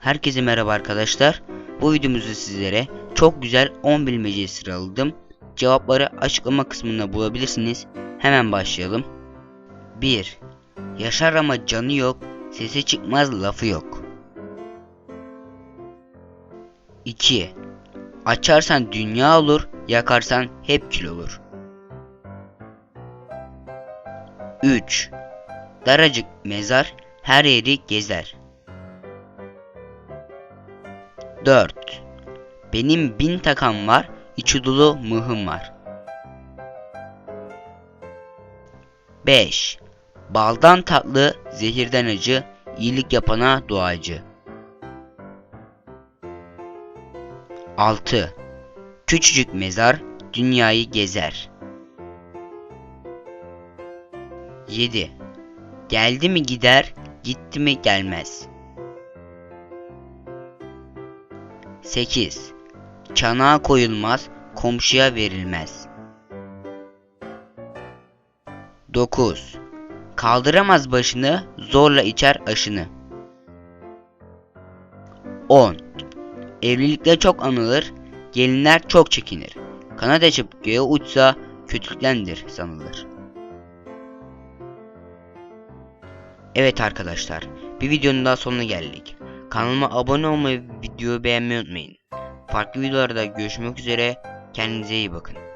Herkese merhaba arkadaşlar. Bu videomuzda sizlere çok güzel 10 bilmeceyi sıraladım. Cevapları açıklama kısmında bulabilirsiniz. Hemen başlayalım. 1. Yaşar ama canı yok, sesi çıkmaz lafı yok. 2. Açarsan dünya olur, yakarsan hep kül olur. 3. Daracık mezar her yeri gezer. 4. Benim bin takam var, içi dolu mıhım var. 5. Baldan tatlı, zehirden acı, iyilik yapana duacı. 6. Küçücük mezar, dünyayı gezer. 7. Geldi mi gider, gitti mi gelmez. 8. Çanağa koyulmaz, komşuya verilmez. 9. Kaldıramaz başını, zorla içer aşını. 10. Evlilikte çok anılır, gelinler çok çekinir. Kanat açıp göğe uçsa kötülüklendir sanılır. Evet arkadaşlar, bir videonun daha sonuna geldik. Kanalıma abone olmayı, videoyu beğenmeyi unutmayın. Farklı videolarda görüşmek üzere, kendinize iyi bakın.